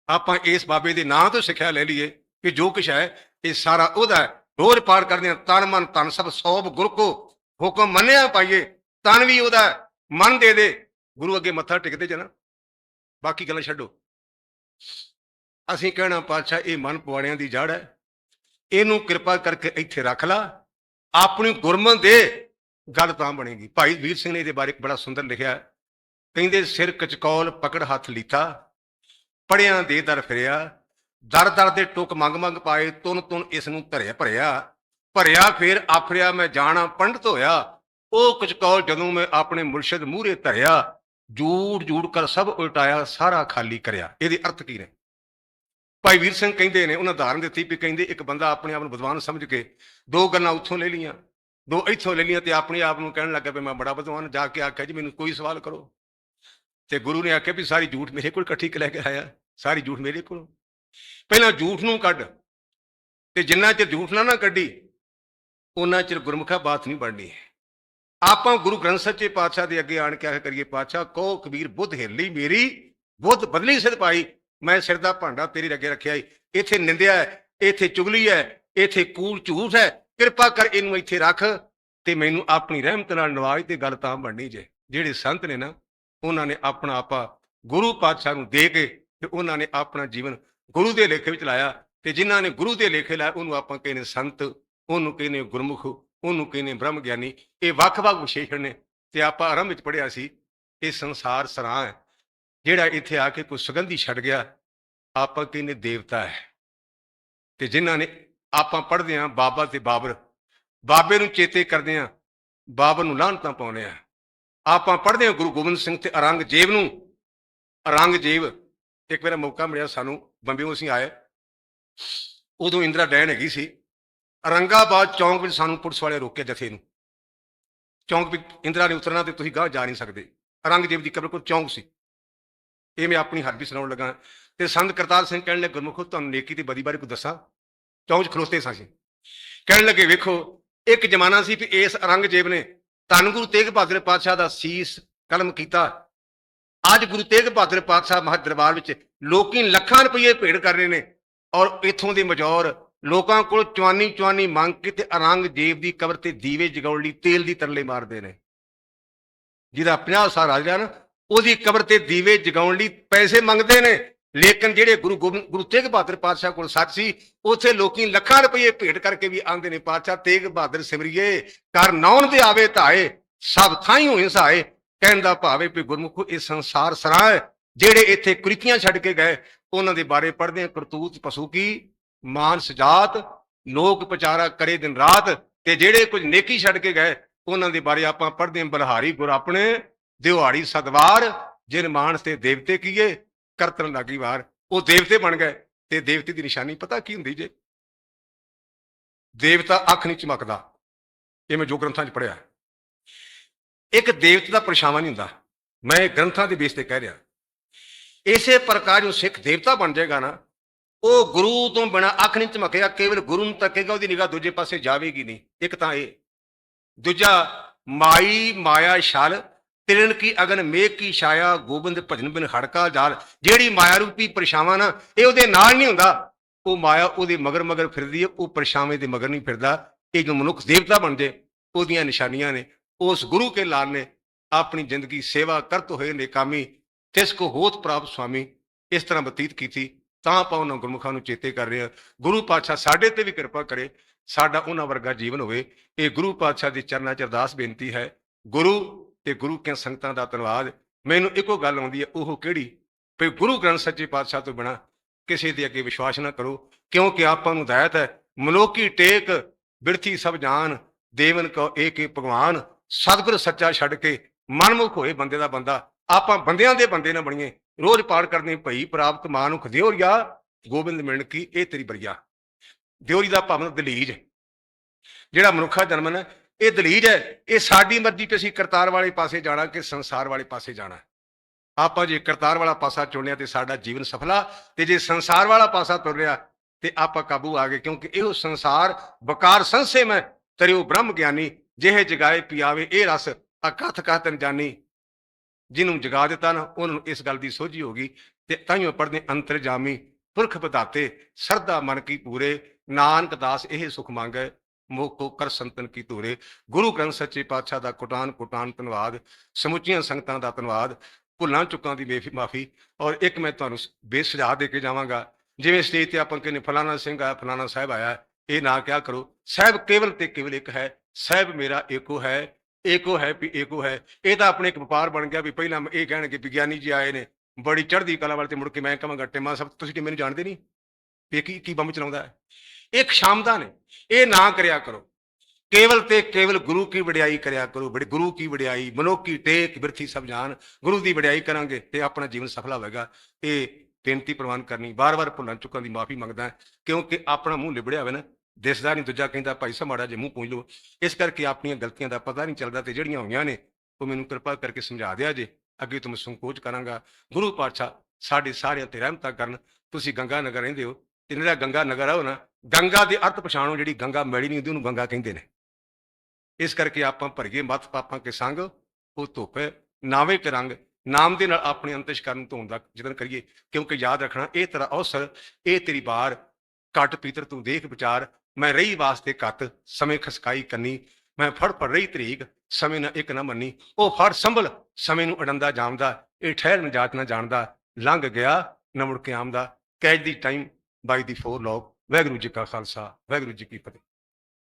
ਆਪਾਂ ਇਸ ਬਾਬੇ ਦੇ ਨਾਂ ਤੋਂ ਸਿੱਖਿਆ ਲੈ ਲਈਏ ਕਿ ਜੋ ਕੁਛ ਹੈ, ਇਹ ਸਾਰਾ ਉਹਦਾ ਹੈ। ਰੋਜ਼ ਪਾਰ ਕਰਦੇ ਹਾਂ ਤਨ ਮਨ ਤਨ ਸਭ ਸੋਭ ਗੁਰ ਕੋ ਹੁਕਮ ਮੰਨਿਆ ਪਾਈਏ ਤਨ ਵੀ ਉਹਦਾ ਮਨ ਦੇ ਦੇ। ਗੁਰੂ ਅੱਗੇ ਮੱਥਾ ਟੇਕਦੇ ਜਾਣਾ। ਬਾਕੀ ਗੱਲਾਂ ਛੱਡੋ। ਅਸੀਂ ਕਹਿਣਾ ਪਾਤਸ਼ਾਹ, ਇਹ ਮਨ ਪਵਾੜਿਆਂ ਦੀ ਜੜ ਹੈ। ਇਹਨੂੰ ਕਿਰਪਾ ਕਰਕੇ ਇੱਥੇ ਰੱਖ ਲਾ। ਆਪਣੀ ਗੁਰਮਤ ਦੇ ਗੱਲ ਤਾਂ ਬਣੇਗੀ। ਭਾਈ ਵੀਰ ਸਿੰਘ ਨੇ ਇਹਦੇ ਬਾਰੇ ਇੱਕ ਬੜਾ ਸੁੰਦਰ ਲਿਖਿਆ ਕਹਿੰਦੇ, ਸਿਰ ਕਚਕੌਲ, ਪਕੜ ਹੱਥ ਲੀਤਾ ਪੜਿਆਂ ਦੇ ਦਰ ਫਿਰਿਆ। ਦਰ ਦਰ ਦੇ ਟੁਕ ਮੰਗ ਮੰਗ ਪਾਏ। ਤੁਨ ਤੁਨ ਇਸ ਨੂੰ ਧਰਿਆ ਭਰਿਆ ਭਰਿਆ ਫੇਰ ਆਫਰਿਆ ਮੈਂ ਜਾਣਾ ਪੰਡਤ ਹੋਇਆ। ਉਹ ਕਚਕੌਲ ਜਦੋਂ ਮੈਂ ਆਪਣੇ ਮੁਰਸ਼ਿਦ ਮੂਹਰੇ ਧਰਿਆ, ਜੂੜ ਜੂੜ ਕਰ ਸਭ ਉਲਟਾਇਆ, ਸਾਰਾ ਖਾਲੀ ਕਰਿਆ। ਇਹਦੇ ਅਰਥ ਕੀ ਨੇ? ਭਾਈ ਵੀਰ ਸਿੰਘ ਕਹਿੰਦੇ ਨੇ, ਉਹਨਾਂ ਉਦਾਹਰਨ ਦਿੱਤੀ ਵੀ ਕਹਿੰਦੇ ਇੱਕ ਬੰਦਾ ਆਪਣੇ ਆਪ ਨੂੰ ਵਿਦਵਾਨ ਸਮਝ ਕੇ ਦੋ ਗੱਲਾਂ ਉੱਥੋਂ ਲੈ ਲਈਆਂ, ਦੋ ਇੱਥੋਂ ਲੈ ਲਈਆਂ ਤੇ ਆਪਣੇ ਆਪ ਨੂੰ ਕਹਿਣ ਲੱਗਾ ਵੀ ਮੈਂ ਬੜਾ ਵਿਦਵਾਨ ਜਾ ਕੇ ਆਖਿਆ ਜੀ ਮੈਨੂੰ ਕੋਈ ਸਵਾਲ ਕਰੋ। ਤੇ ਗੁਰੂ ਨੇ ਆਖਿਆ ਵੀ ਸਾਰੀ ਝੂਠ ਮੇਰੇ ਕੋਲ ਇਕੱਠੀ ਲੈ ਕੇ ਆਇਆ, ਸਾਰੀ ਝੂਠ ਮੇਰੇ ਕੋਲ। ਪਹਿਲਾਂ ਝੂਠ ਨੂੰ ਕੱਢ, ਤੇ ਜਿੰਨਾ ਚਿਰ ਝੂਠ ਨਾ ਨਾ ਕੱਢੀ ਉਹਨਾਂ ਚਿਰ ਗੁਰਮੁਖਾ ਬਾਤ ਨਹੀਂ ਬਣਨੀ। ਆਪਾਂ ਗੁਰੂ ਗ੍ਰੰਥ ਸੱਚੇ ਪਾਤਸ਼ਾਹ ਦੇ ਅੱਗੇ ਆਣ ਕੇ ਆਖਿਆ ਕਰੀਏ, ਪਾਤਸ਼ਾਹ, ਕਹੋ ਕਬੀਰ, ਬੁੱਧ ਹਿਰਲੀ ਮੇਰੀ, ਬੁੱਧ ਬਦਲੀ ਸਿਧ ਪਾਈ। ਮੈਂ ਸਿਰ ਦਾ ਭਾਂਡਾ ਤੇਰੀ ਅੱਗੇ ਰੱਖਿਆ ਈ। ਇੱਥੇ ਨਿੰਦਿਆ ਹੈ, ਇੱਥੇ ਚੁਗਲੀ ਹੈ, ਇੱਥੇ ਕੂੜ ਝੂਠ ਹੈ। ਕਿਰਪਾ ਕਰ ਇਹਨੂੰ ਇੱਥੇ ਰੱਖ ਤੇ ਮੈਨੂੰ ਆਪਣੀ ਰਹਿਮਤ ਨਾਲ ਨਵਾਜ ਤੇ ਗੱਲ ਤਾਂ ਬਣਨੀ ਜੇ। ਜਿਹੜੇ ਸੰਤ ਨੇ ਨਾ, ਉਹਨਾਂ ਨੇ ਆਪਣਾ ਆਪਾ ਗੁਰੂ ਪਾਤਸ਼ਾਹ ਨੂੰ ਦੇ ਕੇ ਤੇ ਉਹਨਾਂ ਨੇ ਆਪਣਾ ਜੀਵਨ ਗੁਰੂ ਦੇ ਲੇਖੇ ਵਿੱਚ ਲਾਇਆ ਤੇ ਜਿਨ੍ਹਾਂ ਨੇ ਗੁਰੂ ਦੇ ਲੇਖੇ ਲਾਇਆ, ਉਹਨੂੰ ਆਪਾਂ ਕਹਿੰਦੇ ਸੰਤ ਉਹਨੂੰ ਕਹਿੰਦੇ ਗੁਰਮੁਖ, ਉਹਨੂੰ ਕਹਿੰਦੇ ਬ੍ਰਹਮ ਗਿਆਨੀ ਇਹ ਵੱਖ-ਵੱਖ ਵਿਸ਼ੇਸ਼ਣ ਨੇ ਤੇ ਆਪਾਂ ਆਰੰਭ ਵਿੱਚ ਪੜਿਆ ਸੀ, ਇਹ ਸੰਸਾਰ ਸਰਾਂ ਹੈ, ਜਿਹੜਾ ਇੱਥੇ ਆ ਕੇ ਕੋਈ ਸੁਗੰਧੀ ਛੱਡ ਗਿਆ, ਆਪਾਂ ਕਹਿੰਦੇ ਦੇਵਤਾ ਹੈ। ਤੇ ਜਿਨ੍ਹਾਂ ਨੇ ਆਪਾਂ ਪੜ੍ਹਦੇ ਹਾਂ ਬਾਬਾ ਤੇ ਬਾਬਰ, ਬਾਬੇ ਨੂੰ ਚੇਤੇ ਕਰਦੇ ਹਾਂ, ਬਾਬਰ ਨੂੰ ਲਾਹਨਤਾਂ ਪਾਉਂਦੇ ਆ ਆਪਾਂ ਪੜ੍ਹਦੇ ਹਾਂ ਗੁਰੂ ਗੋਬਿੰਦ ਸਿੰਘ ਤੇ ਔਰੰਗਜ਼ੇਬ ਨੂੰ, ਔਰੰਗਜ਼ੇਬ, ਇੱਕ ਵਾਰ ਮੌਕਾ ਮਿਲਿਆ ਸਾਨੂੰ, ਬੰਬਿਓਂ ਅਸੀਂ ਆਏ, ਉਦੋਂ ਇੰਦਰਾ ਡੈਣ ਹੈਗੀ ਸੀ ਔਰੰਗਾਬਾਦ ਚੌਂਕ ਵਿੱਚ ਸਾਨੂੰ ਪੁਲਿਸ ਵਾਲੇ ਰੋਕਿਆ ਜਥੇ ਨੂੰ ਚੌਂਕ ਵਿੱਚ ਇੰਦਰਾ ਨੇ ਉਤਰਨਾ ਤੇ ਤੁਸੀਂ ਗਾਹ ਜਾ ਨਹੀਂ ਸਕਦੇ। ਔਰੰਗਜ਼ੇਬ ਦੀ ਕਬਰ ਕੋਲ ਚੌਂਕ ਸੀ। ਇਹ ਮੈਂ ਆਪਣੀ ਹੱਦ ਵੀ ਸੁਣਾਉਣ ਲੱਗਾ। ਤੇ ਸੰਤ ਕਰਤਾਰ ਸਿੰਘ ਕਹਿਣ ਲੱਗੇ, ਗੁਰਮੁਖੋ, ਤੁਹਾਨੂੰ ਨੇਕੀ ਦੀ ਬਦੀ ਬਾਰੇ ਕੋਈ ਦੱਸਾਂ? ਚੌਂਕ 'ਚ ਖਲੋਤੇ ਸਾਂ ਸੀ ਕਹਿਣ ਲੱਗੇ, ਵੇਖੋ, ਇੱਕ ਜ਼ਮਾਨਾ ਸੀ ਵੀ ਇਸ ਔਰੰਗਜ਼ੇਬ ਨੇ ਧੰਨ ਗੁਰੂ ਤੇਗ ਬਹਾਦਰ ਪਾਤਸ਼ਾਹ ਦਾ ਸੀਸ ਕਲਮ ਕੀਤਾ। ਅੱਜ ਗੁਰੂ ਤੇਗ ਬਹਾਦਰ ਪਾਤਸ਼ਾਹ ਮਹਾਂ ਦਰਬਾਰ ਵਿੱਚ ਲੋਕੀ ਲੱਖਾਂ ਰੁਪਏ ਭੇੜ ਕਰ ਰਹੇ ਨੇ ਔਰ ਇਥੋਂ ਦੇ ਮਜੌਰ ਲੋਕਾਂ ਕੋਲ ਚਵਾਨੀ ਚਵਾਨੀ ਮੰਗ ਕੇ ਤੇ ਔਰੰਗਜ਼ੇਬ ਦੀ ਕਬਰ ਤੇ ਦੀਵੇ ਜਗਾਉਣ ਲਈ ਤੇਲ ਦੀ ਤਰਲੇ ਮਾਰਦੇ ਨੇ। ਜਿਹਦਾ 50 ਸਾਲ ਰਾਜਾ ਨਾ, ਉਹਦੀ ਕਬਰ ਤੇ ਦੀਵੇ ਜਗਾਉਣ ਲਈ ਪੈਸੇ ਮੰਗਦੇ ਨੇ। ਲੇਕਿਨ ਜਿਹੜੇ ਗੁਰੂ ਗੋਬਿੰਦ, ਗੁਰੂ ਤੇਗ ਬਹਾਦਰ ਪਾਤਸ਼ਾਹ ਕੋਲ ਸੱਚ ਸੀ, ਉੱਥੇ ਲੋਕੀ ਲੱਖਾਂ ਰੁਪਏ ਭੇਟ ਕਰਕੇ ਵੀ ਆਂਦੇ ਨੇ, ਪਾਤਸ਼ਾਹ, ਤੇਗ ਬਹਾਦਰ ਸਿਮਰਿਏ ਕਰ ਨੌਨ ਤੇ ਆਵੇ ਧਾਏ, ਸਭ ਥਾਈ ਹੋਏ ਸਹਾਏ। ਕਹਿਣ ਦਾ ਭਾਵੇਂ ਵੀ ਗੁਰਮੁਖੋ, ਇਹ ਸੰਸਾਰ ਸਰਾਂ ਜਿਹੜੇ ਇੱਥੇ ਕੁਰੀਤੀਆਂ ਛੱਡ ਕੇ ਗਏ, ਉਹਨਾਂ ਦੇ ਬਾਰੇ ਪੜ੍ਹਦੇ ਆ ਕਰਤੂਤ ਪਸ਼ੂ ਕੀ ਮਾਨ ਸਜਾਤ, ਲੋਕ ਪਚਾਰਾ ਕਰੇ ਦਿਨ ਰਾਤ, ਤੇ ਜਿਹੜੇ ਕੁਝ ਨੇਕੀ ਛੱਡ ਕੇ ਗਏ, ਉਹਨਾਂ ਦੇ ਬਾਰੇ ਆਪਾਂ ਪੜ੍ਹਦੇ ਹਾਂ। ਬਲਹਾਰੀ ਗੁਰ ਆਪਣੇ ਦਿਹਾੜੀ ਸਦਵਾਰ ਜਿਨ ਮਾਨਸ ਤੇ ਦੇਵਤੇ ਕੀਏ, ਕਰਤਨ ਲੱਗੀ ਵਾਰ। ਉਹ ਦੇਵਤੇ ਬਣ ਗਏ, ਤੇ ਦੇਵਤੇ ਦੀ ਨਿਸ਼ਾਨੀ ਪਤਾ ਕੀ ਹੁੰਦੀ ਜੇ? ਦੇਵਤਾ ਅੱਖ ਨਹੀਂ ਚਮਕਦਾ। ਇਹ ਮੈਂ ਜੋ ਗ੍ਰੰਥਾਂ 'ਚ ਪੜਿਆ ਇੱਕ ਦੇਵਤੇ ਦਾ ਪਰਛਾਵਾਂ ਨਹੀਂ ਹੁੰਦਾ। ਮੈਂ ਇਹ ਗ੍ਰੰਥਾਂ ਦੇ ਬੇਸ ਤੇ ਕਹਿ ਰਿਹਾ। ਇਸੇ ਪ੍ਰਕਾਰ ਜੋ ਸਿੱਖ ਦੇਵਤਾ ਬਣ ਜਾਏਗਾ ਨਾ ਉਹ ਗੁਰੂ ਤੋਂ ਬਿਨਾ ਅੱਖ ਨਹੀਂ ਝਮਕਿਆ, ਕੇਵਲ ਗੁਰੂ ਨੂੰ ਤੱਕੇਗਾ ਉਹਦੀ ਨਿਗਾਹ ਦੂਜੇ ਪਾਸੇ ਜਾਵੇਗੀ ਨਹੀਂ। ਇੱਕ ਤਾਂ ਇਹ। ਦੂਜਾ, ਮਾਈ ਮਾਇਆ ਛਲ ਤਿਰਨ ਕੀ ਅਗਨ, ਮੇਘ ਕੀ ਛਾਇਆ, ਗੋਬਿੰਦ ਭਜਨ ਬਿਨ ਹੜਕਾ ਜਾਲ। ਜਿਹੜੀ ਮਾਇਆ ਰੂਪੀ ਪਰਛਾਵਾਂ ਨਾ, ਇਹ ਉਹਦੇ ਨਾਲ ਨਹੀਂ ਹੁੰਦਾ। ਉਹ ਮਾਇਆ ਉਹਦੇ ਮਗਰ ਮਗਰ ਫਿਰਦੀ ਹੈ, ਉਹ ਪਰਛਾਵੇਂ ਦੇ ਮਗਰ ਨਹੀਂ ਫਿਰਦਾ। ਇਹ ਜੋ ਮਨੁੱਖ ਦੇਵਤਾ ਬਣ ਜੇ, ਉਹਦੀਆਂ ਨਿਸ਼ਾਨੀਆਂ ਨੇ, ਉਸ ਗੁਰੂ ਕੇ ਲਾਲ ਨੇ ਆਪਣੀ ਜ਼ਿੰਦਗੀ ਸੇਵਾ ਕਰਤ ਹੋਏ ਨੇਕਾਮੀ, ਤਿਸ ਕੋ ਹੋਤ ਪ੍ਰਾਪਤ ਸੁਆਮੀ, ਇਸ ਤਰ੍ਹਾਂ ਬਤੀਤ ਕੀਤੀ। ਤਾਂ ਆਪਾਂ ਉਹਨਾਂ ਗੁਰਮੁਖਾਂ ਨੂੰ ਚੇਤੇ ਕਰ ਰਹੇ ਹਾਂ। ਗੁਰੂ ਪਾਤਸ਼ਾਹ ਸਾਡੇ ਤੇ ਵੀ ਕਿਰਪਾ ਕਰੇ, ਸਾਡਾ ਉਹਨਾਂ ਵਰਗਾ ਜੀਵਨ ਹੋਵੇ। ਇਹ ਗੁਰੂ ਪਾਤਸ਼ਾਹ ਦੀ ਚਰਨਾਂ 'ਚ ਅਰਦਾਸ ਬੇਨਤੀ ਹੈ, ਗੁਰੂ ਤੇ ਗੁਰੂ ਕੇ ਸੰਗਤਾਂ ਦਾ ਧੰਨਵਾਦ? ਮੈਨੂੰ ਇੱਕੋ ਗੱਲ ਆਉਂਦੀ ਹੈ, ਉਹ ਕਿਹੜੀ? ਵੀ ਗੁਰੂ ਗ੍ਰੰਥ ਸੱਚੇ ਪਾਤਸ਼ਾਹ ਤੋਂ ਬਿਨਾ ਕਿਸੇ ਦੇ ਅੱਗੇ ਵਿਸ਼ਵਾਸ ਨਾ ਕਰੋ, ਕਿਉਂਕਿ ਆਪਾਂ ਨੂੰ ਦਾਇਤ ਹੈ ਮਨੋਕੀ ਟੇਕ ਬਿਰਥੀ ਸਭ ਜਾਨ, ਦੇਵਨ ਕੋ ਏਕ ਏ ਭਗਵਾਨ, ਸਤਿਗੁਰ ਸੱਚਾ ਛੱਡ ਕੇ ਮਨਮੁਖ ਹੋਏ ਬੰਦੇ ਦਾ ਬੰਦਾ। ਆਪਾਂ ਬੰਦਿਆਂ ਦੇ ਬੰਦੇ ਨਾ ਬਣੀਏ ਰੋਜ਼ ਪਾਠ ਕਰਨੀ ਭਈ ਪ੍ਰਾਪਤ ਮਾਂ ਮਾਨੁਖ ਦਿਓਰਿਆ ਗੋਬਿੰਦ ਮਿਲਣ ਕੀ ਇਹ ਤੇਰੀ ਬਰੀਆ। ਦਿਓਰੀ ਦਾ ਭਵਨ ਦਲੀਜ। ਜਿਹੜਾ ਮਨੁੱਖਾ ਜਨਮ ਹੈ, ਇਹ ਦਲੀਜ ਹੈ, ਇਹ ਸਾਡੀ ਮਰਜ਼ੀ ਤੇ ਅਸੀਂ ਕਰਤਾਰ ਵਾਲੇ ਪਾਸੇ ਜਾਣਾ ਕਿ ਸੰਸਾਰ ਵਾਲੇ ਪਾਸੇ ਜਾਣਾ। ਆਪਾਂ ਜੇ ਕਰਤਾਰ ਵਾਲਾ ਪਾਸਾ ਚੁਣਿਆ ਤੇ ਸਾਡਾ ਜੀਵਨ ਸਫਲਾ, ਤੇ ਜੇ ਸੰਸਾਰ ਵਾਲਾ ਪਾਸਾ ਤੁਰ ਰਿਹਾ ਤੇ ਆਪਾਂ ਕਾਬੂ ਆ ਗਏ, ਕਿਉਂਕਿ ਇਹੋ ਸੰਸਾਰ ਬਕਾਰ ਸੰਸੇ ਮੈਂ ਤਰਿਓ ਬ੍ਰਹਮ ਗਿਆਨੀ, ਜਿਹੇ ਜਗਾਏ ਪਿਆਵੇ ਇਹ ਰਸ, ਅਕਥ ਕਥਨ ਜਾਨੀ ਜਿਹਨੂੰ ਜਗਾ ਦਿੱਤਾ ਨਾ, ਉਹਨਾਂ ਨੂੰ ਇਸ ਗੱਲ ਦੀ ਸੋਝੀ ਹੋ ਗਈ ਤੇ ਤਾਈਓ ਪੜਦੇ ਅੰਤਰ ਪੁਰਖ ਬਤਾਤੇ ਸਰਦਾ ਮਨ ਕੀ ਪੂਰੇ ਨਾਨਕ ਦਾਸ ਇਹ ਸੁਖ ਮੰਗੈ ਮੋਕੋ ਕਰ ਸੰਤਨ ਕੀ ਧੂਰੇ। ਗੁਰੂ ਗ੍ਰੰਥ ਸੱਚੇ ਪਾਤਸ਼ਾਹ ਦਾ ਕੋਟਾਨ ਕੋਟਾਨ ਧੰਨਵਾਦ, ਸਮੁੱਚੀਆਂ ਸੰਗਤਾਂ ਦਾ ਧੰਨਵਾਦ, ਭੁੱਲਾਂ ਚੁੱਕਾਂ ਦੀ ਬੇਫੀ ਮਾਫੀ ਔਰ ਇੱਕ ਮੈਂ ਤੁਹਾਨੂੰ ਸ- ਬੇਸੁਝਾਅ ਦੇ ਕੇ ਜਾਵਾਂਗਾ। ਜਿਵੇਂ ਸਟੇਜ ਤੇ ਆਪਾਂ ਕਹਿੰਦੇ ਫਲਾਣਾ ਸਿੰਘ ਆਇਆ, ਫਲਾਣਾ ਸਾਹਿਬ ਆਇਆ, ਇਹ ਨਾ ਕਿਆ ਕਰੋ, ਸਾਹਿਬ ਕੇਵਲ ਤੇ ਕੇਵਲ ਇੱਕ ਹੈ, ਸਾਹਿਬ ਮੇਰਾ ਏਕੋ ਹੈ ਏਕੋ ਹੈ ਵੀ ਏਕੋ ਹੈ। ਇਹ ਤਾਂ ਆਪਣੇ ਇੱਕ ਵਪਾਰ ਬਣ ਗਿਆ ਵੀ ਪਹਿਲਾਂ ਇਹ ਕਹਿਣਗੇ ਵਿਗਿਆਨੀ ਜੀ ਆਏ ਨੇ, ਬੜੀ ਚੜ੍ਹਦੀ ਕਲਾ ਵਾਲੇ ਤੇ ਮੁੜ ਕੇ ਮੈਂ ਕਹਾਂਗਾ ਟਿਮਾ ਸਭ ਤੁਸੀਂ ਕਿ ਮੈਨੂੰ ਜਾਣਦੇ ਨਹੀਂ? ਵੀ ਕੀ ਕੀ ਬੰਬ ਚਲਾਉਂਦਾ ਹੈ? ਇਹ ਖਸ਼ਾਮਤਾਂ ਨੇ, ਇਹ ਨਾ ਕਰਿਆ ਕਰੋ। ਕੇਵਲ ਤੇ ਕੇਵਲ ਗੁਰੂ ਕੀ ਵਡਿਆਈ ਕਰਿਆ ਕਰੋ, ਬੜੇ ਗੁਰੂ ਕੀ ਵਡਿਆਈ, ਮਨੁੱਖੀ ਟੇਕ ਬਿਰਥੀ ਸਭ ਜਾਣ, ਗੁਰੂ ਦੀ ਵਡਿਆਈ ਕਰਾਂਗੇ ਤੇ ਆਪਣਾ ਜੀਵਨ ਸਫਲਾ ਹੋਵੇਗਾ। ਇਹ ਬੇਨਤੀ ਪ੍ਰਵਾਨ ਕਰਨੀ ਬਾਰ-ਬਾਰ ਭੁੱਲਣ ਚੁੱਕਾਂ ਦੀ ਮਾਫੀ ਮੰਗਦਾ, ਕਿਉਂਕਿ ਆਪਣਾ ਮੂੰਹ ਲਿਬੜਿਆ ਹੋਵੇ ਨਾ ਦਿਸਦਾ ਨਹੀਂ, ਦੂਜਾ ਕਹਿੰਦਾ, ਭਾਈ ਸਾਹਿਬ, ਮਾੜਾ ਜੇ ਮੂੰਹ ਪੂੰਝ ਲਓ। ਇਸ ਕਰਕੇ ਆਪਣੀਆਂ ਗਲਤੀਆਂ ਦਾ ਪਤਾ ਨਹੀਂ ਚੱਲਦਾ ਤੇ ਜਿਹੜੀਆਂ ਹੋਈਆਂ ਨੇ, ਉਹ ਮੈਨੂੰ ਕਿਰਪਾ ਕਰਕੇ ਸਮਝਾ ਦਿਆ ਜੇ। ਅੱਗੇ ਤੋਂ ਮੈਂ ਸੰਕੋਚ ਕਰਾਂਗਾ। ਗੁਰੂ ਪਾਤਸ਼ਾਹ ਸਾਡੇ ਸਾਰਿਆਂ ਤੇ ਰਹਿਮਤਾਂ ਕਰਨ। ਤੁਸੀਂ ਗੰਗਾ ਨਗਰ ਰਹਿੰਦੇ ਹੋ ਤੇ ਜਿਹੜਾ ਗੰਗਾ ਨਗਰ ਆ ਉਹ ਨਾ, ਗੰਗਾ ਦੇ ਅਰਥ ਪਛਾਣੋ, ਜਿਹੜੀ ਗੰਗਾ ਮੈਲੀ ਨਹੀਂ ਹੁੰਦੀ, ਉਹਨੂੰ ਗੰਗਾ ਕਹਿੰਦੇ ਨੇ। ਇਸ ਕਰਕੇ ਆਪਾਂ ਭਰਗੇ ਮਤ ਪਾਪਾਂ ਕੇ ਸੰਗ, ਉਹ ਧੁੱਪ ਨਾਵੇ ਕੇ ਰੰਗ, ਨਾਮ ਦੇ ਨਾਲ ਆਪਣੇ ਅੰਤਿਸ਼ਕਰਨ ਧੋਣ ਦਾ ਯਤਨ ਕਰੀਏ। ਕਿਉਂਕਿ ਯਾਦ ਰੱਖਣਾ, ਇਹ ਤੇਰਾ ਅਵਸਰ, ਇਹ ਤੇਰੀ ਬਾਰ ਘਟ ਪੀਤਰ ਤੂੰ ਦੇਖ ਵਿਚਾਰ ਮੈਂ ਰਹੀ ਵਾਸਤੇ ਕੱਤ ਸਮੇਂ ਖਸਕਾਈ ਕੰਨੀ। ਮੈਂ ਫੜ ਪੜ ਰਹੀ ਤਰੀਕ, ਸਮੇਂ ਨਾ ਇੱਕ ਨਾ ਮੰਨੀ। ਉਹ ਫੜ ਸੰਭਲ, ਸਮੇਂ ਨੂੰ ਅੜੰਦਾ ਜਾਮਦਾ ਇਹ ਠਹਿਰ ਨਜਾਤ ਨਾ ਜਾਣਦਾ। ਲੰਘ ਗਿਆ ਨਾ ਮੁੜ ਕੇ ਆਮਦਾ ਕੈਚ ਦੀ ਟਾਈਮ ਬਾਈ ਦੀ ਫੋਰ ਲੌਗ ਵਾਹਿਗੁਰੂ ਜੀ ਕਾ ਖਾਲਸਾ, ਵਾਹਿਗੁਰੂ ਜੀ ਕੀ ਫਤਿਹ।